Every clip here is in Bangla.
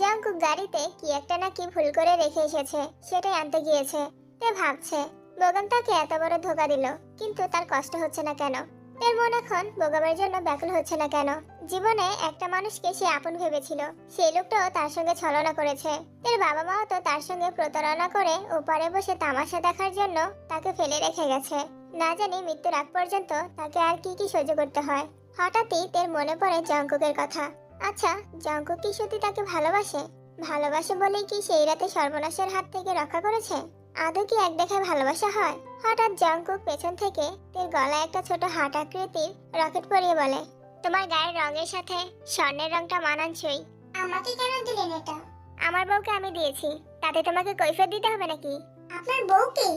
জাংকুক গাড়িতে কি একটা না কি ভুল করে রেখে এসেছে, সেটাই আনতে গিয়েছে। তে ভাবছে, বোগাম তাকে এত বড় ধোকা দিল, কিন্তু তার কষ্ট হচ্ছে না কেন? তের মন এখন বোগামের জন্য ব্যাকুল হচ্ছে না কেন? জীবনে একটা মানুষকে সে আপন ভেবেছিল, সেই লোকটাও তার সঙ্গে ছলনা করেছে। এর বাবা মাও তো তার সঙ্গে প্রতারণা করে ওপারে বসে তামাশা দেখার জন্য তাকে ফেলে রেখে গেছে। না জানি মৃত্যুর আগ পর্যন্ত তাকে আর কি কি সহ্য করতে হয়। হঠাৎই তের মনে পড়ে জঙ্কুকের কথা। আচ্ছা জঙ্কুক কি সত্যি তাকে ভালোবাসে? ভালোবাসে বলেই কি সেই রাতে সর্বনাশের হাত থেকে রক্ষা করেছে? আদৌ কি এক দেখায় ভালোবাসা হয়? হঠাৎ জঙ্কুক পেছন থেকে তের গলায় একটা ছোট হাট আকৃতির রকেট পরিয়ে বলে তোমার গায়ের রঙের সাথে স্বর্ণের রংটা মানানসই। আমাকে কেন দিলেন এটা? আমার বউকে আমি দিয়েছি তাতে তোমাকে কৈফিয়ত দিতে হবে নাকি? আপনার বউকে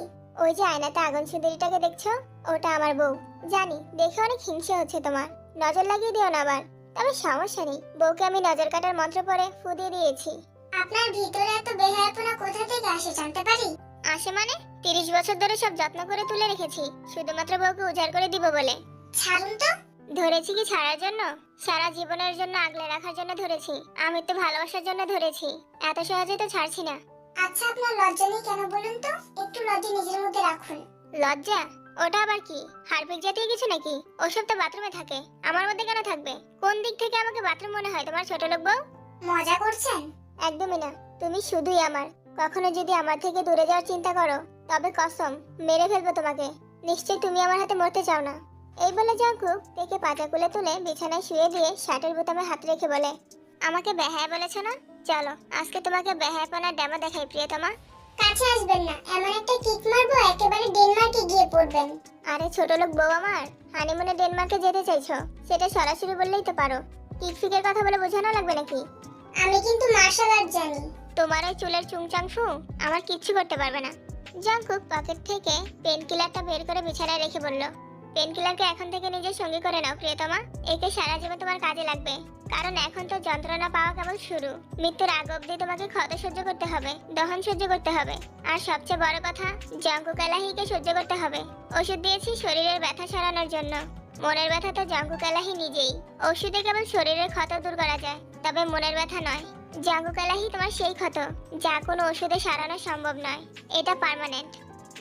ওই যে আয়নাতে আগুন সুন্দরীটাকে দেখছ? ওটা আমার বউ। জানি দেখে অনেক হিংসে হচ্ছে তোমার। নজর লাগিয়ে দিও না আবার। তবে সমস্যা নেই। বউকে আমি নজর কাটার মন্ত্র পরে ফু দিয়ে দিয়েছি। আপনার ভিতরে এত বেহায়াপনা কোথা থেকে আসে জানতে পারি? আসে মানে? তিরিশ বছর ধরে সব যত্ন করে তুলে রেখেছি। শুধুমাত্র বউকে উজাড় করে দিব বলে। ছাড়ুন তো। ধরেছি কি ছাড়ার জন্য? সারা জীবনের জন্য আগলে রাখার জন্য ধরেছি। আমি তো ভালোবাসার জন্য ধরেছি। এত সহজে তো ছাড়ছি না। আচ্ছা আপনার লজ্জা নেই কেন বলুন তো? একটু লজ্জা নিজের মধ্যে রাখুন। লজ্জা? ওটা আবার কি? হারপিক জাতীয় কিছু নাকি? ওসব তো বাথরুমে থাকে। আমার মধ্যে কেন থাকবে? কোন দিক থেকে আমাকে বাথরুম মনে হয় তোমার ছোট লোক বউ? মজা করছেন? একদমই না। তুমি শুধুই আমার। কখনো যদি আমার থেকে দূরে যাওয়ার চিন্তা করো তবে কসম মেরে ফেলব তোমাকে। নিশ্চয়ই তুমি আমার হাতে মরতে চাও না। এই বলে জাঙ্কুক তেকে পাতা কুলে তুলে বিছানায় শুয়ে দিয়ে শার্টের বোতামে হাত রেখে বলে আমাকে বেহায় বলেছ না? চলো আজকে তোমাকে বেহায় বেহায়পনার ডেমো দেখাই প্রিয়তমা। কাছে আসবেন না। এমন একটা কিক মারবো একেবারে ডেনমার্কে গিয়ে পড়বেন। আরে ছোট লোক বউ আমার হানিমুনে ডেনমার্কে যেতে চাইছো? সেটা সরাসরি বললেই তো পারো। কিক ফিকের কথা বলে বোঝানো লাগবে নাকি? আমি কিন্তু মার্শাল আর্ট জানি। তোমার ওই চুলের চুংচাং ফু আমার কিচ্ছু করতে পারবে না। জাঙ্কুক পকেট থেকে পেন কিলারটা বের করে বিছানায় রেখে বলল পেন কিলারকে এখন থেকে নিজের সঙ্গী করে নাও প্রিয়তমা। একে সারা জীবন তোমার কাজে লাগবে। কারণ এখন তো যন্ত্রণা পাওয়া কেবল শুরু। মৃত্যুর আগ অব্দি তোমাকে ক্ষত সহ্য করতে হবে, দহন সহ্য করতে হবে। আর সবচেয়ে বড় কথা জাঙ্কুক এলাহিকে সহ্য করতে হবে। ওষুধ দিয়েছি শরীরের ব্যথা সারানোর জন্য। মনের ব্যথা তো জাঙ্কুক এলাহি নিজেই। ওষুধে কেবল শরীরের ক্ষত দূর করা যায়, তবে মনের ব্যথা নয়। জাঙ্গু কালাহি তোমার সেই ক্ষত, যা কোনো ওষুধে সারানো সম্ভব নয়। এটা পার্মানেন্ট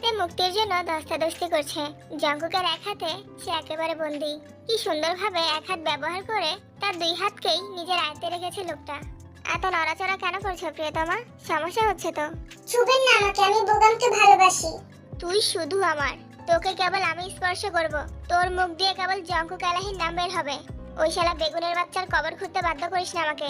তে মুক্তির জন্য দস্তাদস্তি করছে। জাঙ্গুকের এক হাতে সে একেবারে বন্দি। কি সুন্দরভাবে এক হাত ব্যবহার করে তার দুই হাতকেই নিজের আয়ত্তে রেখেছে লোকটা। এত নড়াচড়া কেন করছ প্রিয়তমা? সমস্যা হচ্ছে তো। ছুবেন না আমাকে আমি বোগামকে ভালোবাসি। তুই শুধু আমার। তোকে কেবল আমি স্পর্শ করব। তোর মুখ দিয়ে কেবল জঙ্কু কালাহির নাম বের হবে। ওই শালা বেগুনের বাচ্চার কবর খুঁড়তে বাধ্য করিস না আমাকে।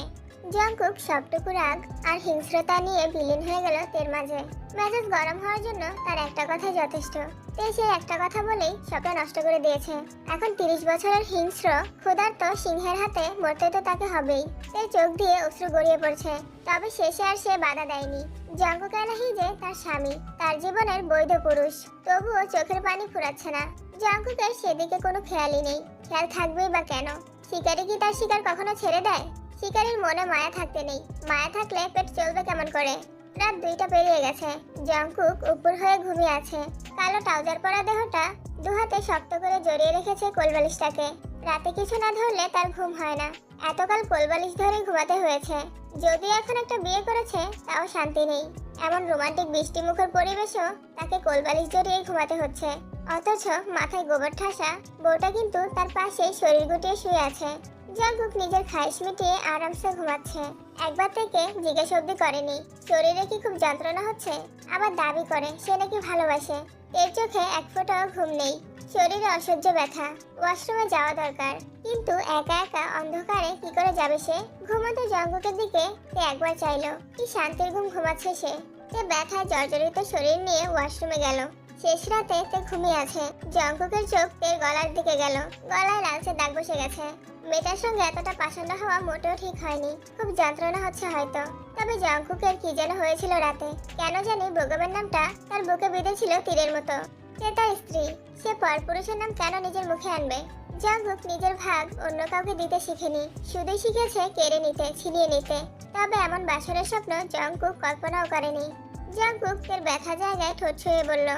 জঙ্কুক সবটুকু রাগ আর হিংস্রতা নিয়ে বিলীন হয়ে গেল তের মাঝে। মেজাজ গরম হওয়ার জন্য তার একটা কথা যথেষ্ট। তে সেই একটা কথা বলেই সবটা নষ্ট করে দিয়েছে। এখন তিরিশ বছরের হিংস্র, ক্ষুধার্ত সিংহের হাতে মরতে তো তাকে হবেই। তের চোখ দিয়ে অশ্রু গড়িয়ে পড়ছে, তবে শেষে আর সে বাধা দেয়নি। জঙ্কুক এলাহি যে তার স্বামী, তার জীবনের বৈধ পুরুষ। তবুও চোখের পানি ফুরাচ্ছে না। জঙ্কুকের সেদিকে কোনো খেয়ালই নেই। খেয়াল থাকবেই বা কেন? শিকারি কি তার শিকার কখনো ছেড়ে দেয়? শিকারীর মনে মায়া থাকতে নেই। মায়া থাকলে পেট চলবে কেমন করে? রাত দুইটা পেরিয়ে গেছে। জঙ্কুক উপর হয়ে ঘুমিয়ে আছে। কালো ট্রাউজার পরা দেহটা দুহাতে শক্ত করে জড়িয়ে রেখেছে কোলবালিশটাকে। রাতে কিছু না ধরলে তার ঘুম হয় না। এতকাল কোলবালিশ ধরে ঘুমাতে হয়েছে। যদি এখন একটা বিয়ে করেছে, তাও শান্তি নেই। এমন রোমান্টিক বৃষ্টিমুখর পরিবেশও তাকে কোলবালিশ জড়িয়ে ঘুমাতে হচ্ছে। অথচ মাথায় গোবর ঠাসা, বউটা কিন্তু তার পাশে শরীর গুটিয়ে শুয়ে আছে। জঙ্কুক নিজের খাইশ মিটিয়ে আরামসে ঘুমাচ্ছে। একবার থেকে জিজ্ঞেস অব্দি করেনি। শরীরে কি খুব যন্ত্রণা হচ্ছে? আবার দাবি করে, সে নাকি ভালোবাসে। এর চোখে এক ফোঁটাও ঘুম নেই। শরীরে অসহ্য ব্যথা, ওয়াশরুমে যাওয়া দরকার। কিন্তু একা একা অন্ধকারে কি করে যাবে সে? ঘুমোতে জঙ্কুকের দিকে সে একবার চাইলো, কি শান্তির ঘুম ঘুমাচ্ছে সে? সে ব্যথায় জর্জরিত শরীর নিয়ে ওয়াশরুমে গেল। শেষ রাতে তে ঘুমিয়ে আছে। জঙ্কুকের চোখ তের গলার দিকে গেল। গলায় লালচে দাগ বসে গেছে। মেয়েটার সঙ্গে এতটা পাষণ্ড হওয়া মোটেও ঠিক হয়নি। খুব যন্ত্রণা হচ্ছে হয়তো। তবে জঙ্কুকের কি যেন হয়েছিল রাতে? কেন জানি ভগবান নামটা তার বুকে বেঁধেছিল তীরের মতো। সে তার স্ত্রী। সে পরপুরুষের নাম কেন নিজের মুখে আনবে? জঙ্কুক নিজের ভাগ অন্য কাউকে দিতে শিখেনি। শুধু শিখেছে কেড়ে নিতে, ছিনিয়ে নিতে। তবে এমন বাসরের স্বপ্ন জঙ্কুক কল্পনাও করেনি। জঙ্কুক তার ব্যথা জায়গায় ঠোঁট ছুঁয়ে বলল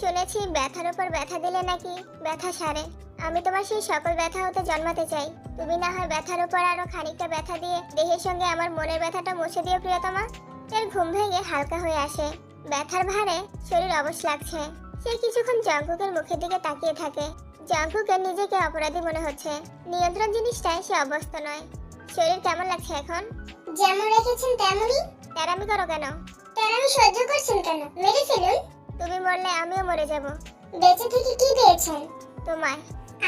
শুনেছি ব্যথার উপর ব্যথা দিলে নাকি ব্যথা সারে। আমি তোমার সেই সকল ব্যথা হতে জন্মাতে চাই। তুমি না হয় ব্যথার উপর আরও খানিকটা ব্যথা দিয়ে দেহের সঙ্গে আমার মনের ব্যথাটা মুছে দিও প্রিয়তমা। তের ঘুম ভেঙে হালকা হয়ে আসে। ব্যথার ভারে শরীর অবশ লাগছে। সে কিছুক্ষণ জঙ্কুকের মুখের দিকে তাকিয়ে থাকে। জঙ্কুকের নিজেকে অপরাধী মনে হচ্ছে। নিয়ন্ত্রণ জিনিসটায় সে অভ্যস্ত নয়। শরীর কেমন লাগছে এখন? যেমন রেখেছেন তেমনই। তেরামি করো কেন? তার আমি সহ্য করছেন কেন? মেরে ফেলুন। তুমি মরলে আমিও মরে যাব। বেঁচে থেকে কি পেয়েছেন? তোমায়।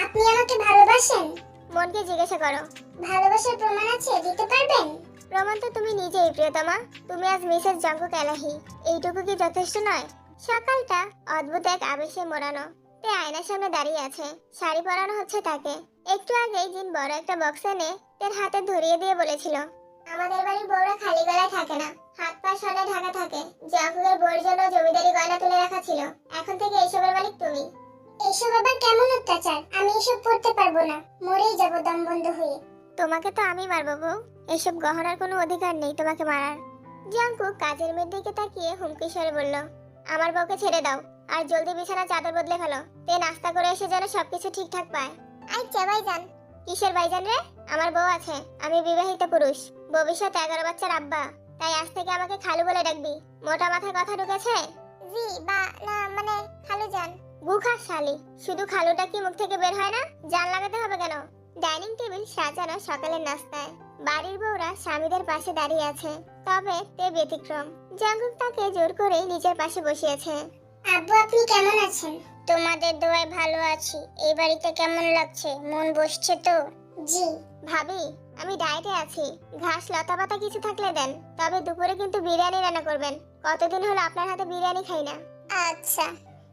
আপনি আমাকে ভালোবাসেন? মনকে জিজ্ঞাসা করো। ভালোবাসার প্রমাণ আছে দিতে পারবেন? প্রমাণ তো তুমি নিজেই প্রিয়তমা। তুমি আজ মিসেস জঙ্কুক এলাহি। এইটুকু কি যথেষ্ট নয়? সকালটা অদ্ভুত এক আবেশে মোড়ানো। তে আয়নার সামনে দাঁড়িয়ে আছে। শাড়ি পরানো হচ্ছে তাকে। একটু আগেই জিন বড় একটা বক্স এনে তার হাতে ধরিয়ে দিয়ে বলেছিল আমাদের বাড়ির বউরা খালি গলায় থাকে না। হাত পা সনে ঢাকা থাকে জঙ্কুকের বউর জন্য জমিদারি গয়না তুলে রাখা ছিল। এখন থেকে এইসবের মালিক তুমি। এসব আবার কেমন অত্যাচার? আমি এসব করতে পারব না। মরেই যাব দম বন্ধ হয়ে। তোমাকে তো আমি মারবো বউ। এসব গহনার কোনো অধিকার নেই তোমাকে মারার। জাঙ্কু কাজের মেয়ের দিকে তাকিয়ে হুমকি স্বরে বলল আমার বউকে ছেড়ে দাও আর জলদি বিছানা চাদর বদলে ফেলো। তে নাস্তা করে এসে যেন সবকিছু ঠিকঠাক পায়। আচ্ছা ভাইজান। কিসের ভাইজান রে? আমার বউ আছে আমি বিবাহিত পুরুষ। ভবিষ্যৎ এগারো বাচ্চার আব্বা। তাই আজ থেকে আমাকে খালু বলে ডাকবি। মোটা মাথায় কথা ঢুকেছে? জি বা না মানে খালু যান গুখা শালি শুধু খালুটা কি মুখ থেকে বের হয় না? জান লাগাতে হবে কেন? ডাইনিং টেবিল সাজানো সকালের নাস্তায়। বাড়ির বউরা স্বামীদের পাশে দাঁড়িয়ে আছে তবে তে ব্যতিক্রম। জাঙ্গুক তাকে জোর করে নিজের পাশে বসিয়েছে। আব্বু আপনি কেমন আছেন? তোমাদের দোয়ায় ভালো আছি। এই বাড়িতে কেমন লাগছে? মন বসছে তো? জি। ভাবি আমি ডায়েটে আছি। ঘাস লতা পাতা কিছু থাকলে দেন। তবে দুপুরে কিন্তু বিরিয়ানি রান্না করবেন। কতদিন হলো আপনার হাতে বিরিয়ানি খাই না? আচ্ছা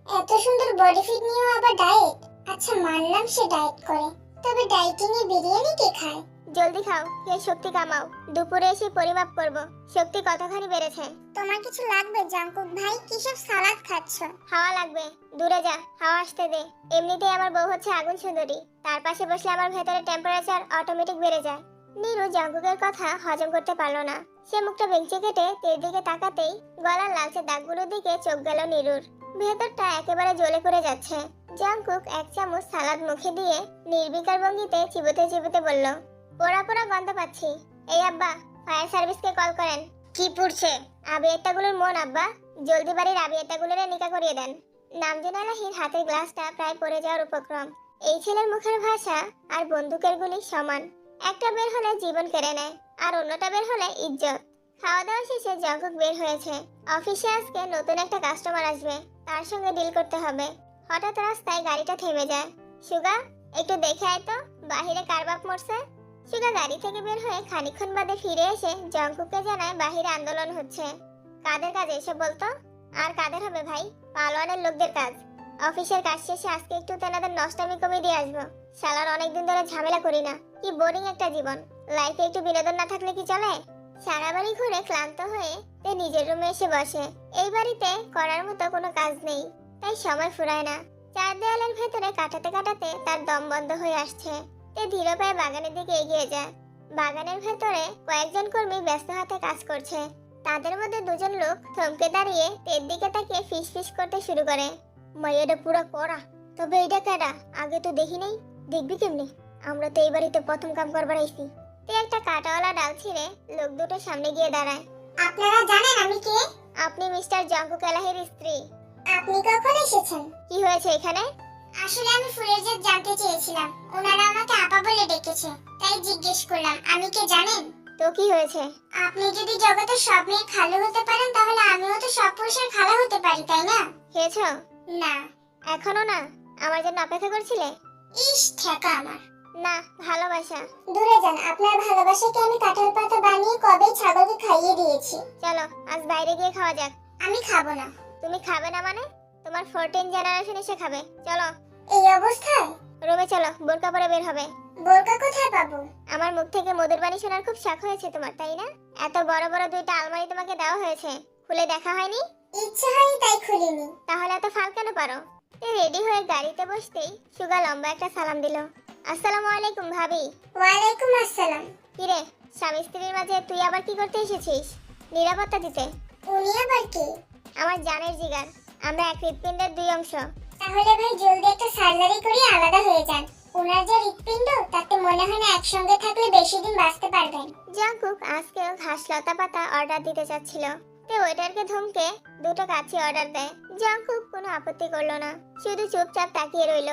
এত সুন্দর বডি ফিট নিয়েও আবার ডায়েট আচ্ছা মানলাম সে ডায়েট করে। তবে ডায়েটিং এ বিরিয়ানি কে খায়? জলদি খাও কে শক্তি কামাও। দুপুরে এসে পরিমাপ করব শক্তি কতখানি বেড়েছে? তোমার কিছু লাগবে জাঙ্কুক ভাই? কিসব সালাদ খাচ্ছ? হাওয়া লাগবে দূরে যা হাওয়া আসতে দে। এমনিতেই আমার বউ হচ্ছে আগুন সুন্দরী। তার পাশে বসলে আমার ভেতরে টেম্পারেচার অটোমেটিক বেড়ে যায়। নীরু জাঙ্কুকের কথা হজম করতে পারল না। সে মুখটা বেঞ্চে কেটে তের দিকে তাকাতেই গলার লালচে দাগগুলোর দিকে চোখ গেল নীরুর। ভেতরটা একেবারে জ্বলে করে যাচ্ছে। জাঙ্কুক এক চামচ সালাদ মুখে দিয়ে নির্বিকার ভঙ্গিতে চিবোতে চিবোতে বলল পোড়া পোড়া গন্ধ পাচ্ছি। এই আব্বা ফায়ার সার্ভিসকে কল করেন। কি পুড়ছে? আবিয়াটাগুলোর মন আব্বা। জলদি বাড়ির আবিয়াটাগুলোর নিকা করিয়ে দেন। নামজুন আলাহির হাতের গ্লাসটা প্রায় পড়ে যাওয়ার উপক্রম। এই ছেলের মুখের ভাষা আর বন্দুকের গুলি সমান। একটা বের হলে জীবন কেড়ে নেয়, আর অন্যটা বের হলে ইজ্জত। খাওয়া দাওয়া শেষে জঙ্কুক বের হয়েছে। অফিসে আজকে নতুন একটা কাস্টমার আসবে, তার সঙ্গে ডিল করতে হবে। হঠাৎ রাস্তায় গাড়িটা থেমে যায়। সুগা, একটু দেখে আয় তো, বাহিরে কার বাপ মরছে? সুগা গাড়ি থেকে বের হয়ে খানিকক্ষণ বাদে ফিরে এসে জঙ্কুককে জানায় বাহিরে আন্দোলন হচ্ছে। কাদের কাজ এসে বলতো? আর কাদের হবে ভাই? পালোয়ানের লোকদের কাজ। অফিসের কাজ শেষে আজকে একটু তেনাদের নষ্টামি কমিয়ে দিয়ে আসব। শালার অনেকদিন ধরে ঝামেলা করি না। কি বোরিং একটা জীবন। লাইফে একটু বিনোদন না থাকলে কি চলে? সারা বাড়ি ঘুরে ক্লান্ত হয়ে তে নিজের রুমে এসে বসে। এই বাড়িতে করার মতো কোনো কাজ নেই। তাই সময় ফুরায় না। চার দেওয়ালের ভেতরে কাটাতে কাটাতে তার দম বন্ধ হয়ে আসছে। তে ধীরে পায়ে বাগানের দিকে এগিয়ে যায়। বাগানের ভেতরে কয়েকজন কর্মী ব্যস্ত হাতে কাজ করছে। তাদের মধ্যে দুজন লোক থমকে দাঁড়িয়ে তের দিকে তাকিয়ে ফিস ফিস করতে শুরু করে। মাইয়াটা পুরো করা তবে এটা কেডা আগে তো দেখি নাই। দেখবি কেমনি? আমরা তো এই বাড়িতে প্রথম কাম করবার আইছি। তে একটা কাটাওয়ালা ডাল ছিঁড়ে লোক দুটো সামনে গিয়ে দাঁড়ায়। আপনারা জানেন আমি কে? আপনি মিস্টার জঙ্কু কালাহের স্ত্রী। আপনি কখন এসেছেন? কি হয়েছে এখানে? আসলে আমি ফুলের জাত জানতে চেয়েছিলাম। ওনারা আমাকে আপা বলে ডেকেছে। তাই জিজ্ঞেস করলাম আমি কে জানেন? তো কি হয়েছে? আপনি যদি জগতের সব মেয়ের খালু হতে পারেন তাহলে আমিও তো সব পুরুষের খালা হতে পারি তাই না? খেয়েছো? না। এখনও না? আমার জন্য অপেক্ষা করছিলে? ইস ঠেকা আমার। না ভালোবাসা। দূরে যান আপনার ভালোবাসাকে আমি কাঁঠাল পাতা বানিয়ে কবে ছাগলকে খাইয়ে দিয়েছি। চলো আজ বাইরে গিয়ে খাওয়া যাক। আমি খাব না। তুমি খাবে না মানে? তোমার ফোরটিন জেনারেশন এসে খাবে। চলো। এই অবস্থায়? রুমে চলো বোরকা পরে বের হবে। বোরকা কোথায় পাবো? আমার মুখ থেকে মধুর বাণী শোনার খুব শখ হয়েছে তোমার তাই না? এত বড় বড় দুইটা আলমারি তোমাকে দেওয়া হয়েছে। খুলে দেখা হয়নি? ইচ্ছে হয়নি তাই খুলিনি। তাহলে এত ফাল কেন পারো? রেডি হয়ে গাড়িতে বসতেই সুগা লম্বা একটা সালাম দিল। আসসালামু আলাইকুম ভাবি। ওয়ালাইকুম আসসালাম। কিরে স্বামী স্ত্রীর মাঝে তুই আবার কি করতে এসেছিস? নিরাপত্তা দিতে। উনি আবার কি? আমার জানের জিগার। আমরা এক হৃৎপিণ্ডের দুই অংশ। তাহলে ভাই জলদি একটা সার্জারি করে আলাদা হয়ে যান। ওনার যে হৃৎপিণ্ড তাতে মনে হয় না একসঙ্গে থাকলে বেশি দিন বাঁচতে পারবেন। জাঙ্কুক আজকেও ঘাস লতা পাতা অর্ডার দিতে চাচ্ছিল। তে ওয়েটারকে ধমকে দুটো কাছি অর্ডার দেয়। জাঙ্কুক কোনো আপত্তি করল না। শুধু চুপচাপ তাকিয়ে রইল।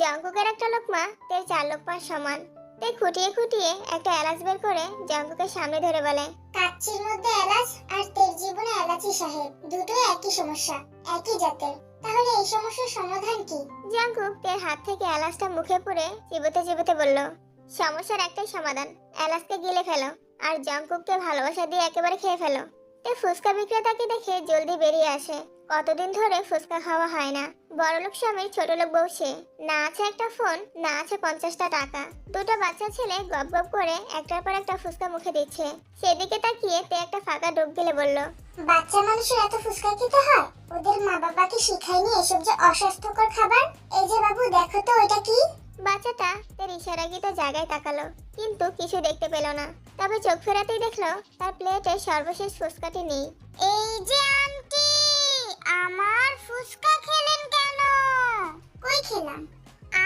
জাঙ্কুকের একটা লোকমা তের চার লোকমার সমান। তে খুঁটিয়ে খুঁটিয়ে একটা এলাচ বের করে জাঙ্কুকের সামনে ধরে বলে কাচ্চির মধ্যে এলাচ আর তের জীবনে এলাচি সাহেব। দুটোই একই সমস্যা একই জাতের। তাহলে এই সমস্যার সমাধান কি? জাঙ্কুক তের হাত থেকে এলাচটা মুখে পুরে চিবোতে চিবোতে বলল সমস্যার একটাই সমাধান এলাচকে গিলে ফেলো আর জাঙ্কুককে ভালোবাসা দিয়ে একেবারে খেয়ে ফেলো। তে ফুচকা বিক্রেতাকে দেখে জলদি বেরিয়ে আসে। কতদিন ধরে ফুচকা খাওয়া হয় না। বড়লোক স্বামীর ছোট লোক বউ সে। না আছে একটা ফোন না আছে পঞ্চাশটা টাকা। দুটো বাচ্চা ছেলে গপ গপ করে একটার পর একটা ফুচকা মুখে দিচ্ছে। সেদিকে তাকিয়ে তে একটা ফাঁকা ডুব গেলে বলল বাচ্চা মানুষের এত ফুচকা খেতে হয়? ওদের মা বাবা কি শিখায়নি এসব যে অস্বাস্থ্যকর খাবার? এই যে বাবু দেখো তো ওটা কি? বাচ্চাটা তার ইশারাকৃত জায়গায় তাকালো কিন্তু কিছু দেখতে পেল না। তবে চোখ ফেরাতেই দেখল তার প্লেটে সর্বশেষ ফুচকাটি নেই। এই যে আন্টি! আমার ফুসকা খেলেন কেন? কই খেলাম?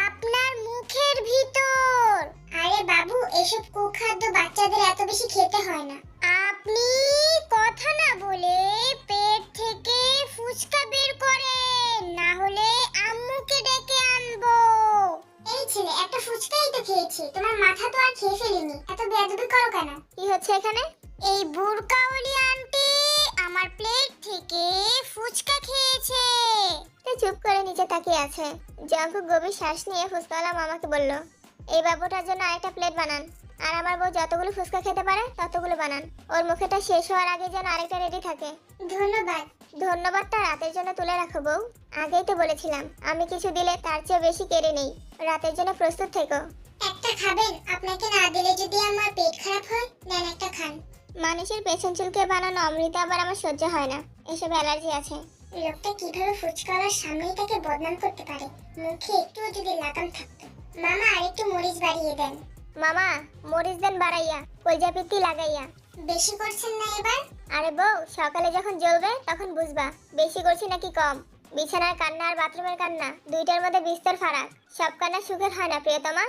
আপনার মুখের ভিতর। আরে বাবু এসব কুখাদ্য বাচ্চাদের এত বেশি খেতে হয় না। আপনি কথা না বলে পেট থেকে ফুচকা বের করেন না হলে আম্মুকে ডেকে আনব। এই ছেলে একটা ফুচকাই তো খেয়েছি। তোমার মাথা তো আর খেয়ে ফেলিনি। এত বেয়াদবি করো কেন? কি হচ্ছে এখানে? এই বুরকাওয়ালি আন্টি আমার প্লেট থেকে ফুচকা খেয়েছে। সে চুপ করে নিচে তাকিয়ে আছে। জঙ্কু গভীর শ্বাস নিয়ে ফুচকাওয়ালা মামাকে বলল এই বাবুটার জন্য আরেকটা প্লেট বানান। আর আমার বউ যতগুলো ফুচকা খেতে পারে ততগুলো বানান। ওর মুখেটা শেষ হওয়ার আগে যেন আরেকটা রেডি থাকে। ধন্যবাদ। ধন্যবাদটা রাতের জন্য তুলে রাখো বউ। আগেই তো বলেছিলাম আমি কিছু দিলে তার চেয়ে বেশি কেড়ে নেই। রাতের জন্য প্রস্তুত থেকো। একটা খাবেন আপনাকে না দিলে যদি আমার পেট মানুষের পেছন চুলকে বানানো অমৃত আবার আমার সহ্য হয় না। এসব অ্যালার্জি আছে। লোকটা কীভাবে ফুচকাওয়ালার সামনেই তাকে বদনাম করতে পারে? মুখে একটুও যদি লাগাম থাকতো। মামা আরেকটু মরিচ বাড়িয়ে দেন। মামা মরিচ দেন বাড়াইয়া কলজা পিত্তি লাগাইয়া। বেশি করছেন না এবার? আরে বউ সকালে যখন জ্বলবে তখন বুঝবা বেশি করছি নাকি কম। বিছানার কান্না আর বাথরুমের কান্না দুইটার মধ্যে বিস্তর ফারাক। সব কান্না সুখের হয় না প্রিয়তমা।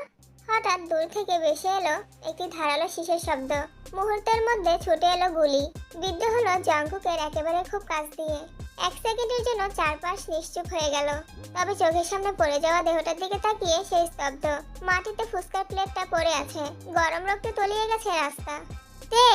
হঠাৎ দূর থেকে ভেসে এলো একটি ধারালো শীষের শব্দ। মুহূর্তের মধ্যে ছুটে এলো গুলি। বিদ্ধ হলো জাঙ্কুকের একেবারে খুব কাছ দিয়ে। এক সেকেন্ডের জন্য চারপাশ নিশ্চুপ হয়ে গেল। তবে চোখের সামনে পড়ে যাওয়া দেহটার দিকে তাকিয়ে সেই স্তব্ধ। মাটিতে ফুসকার প্লেটটা পড়ে আছে। গরম রক্তে তলিয়ে গেছে রাস্তা। তে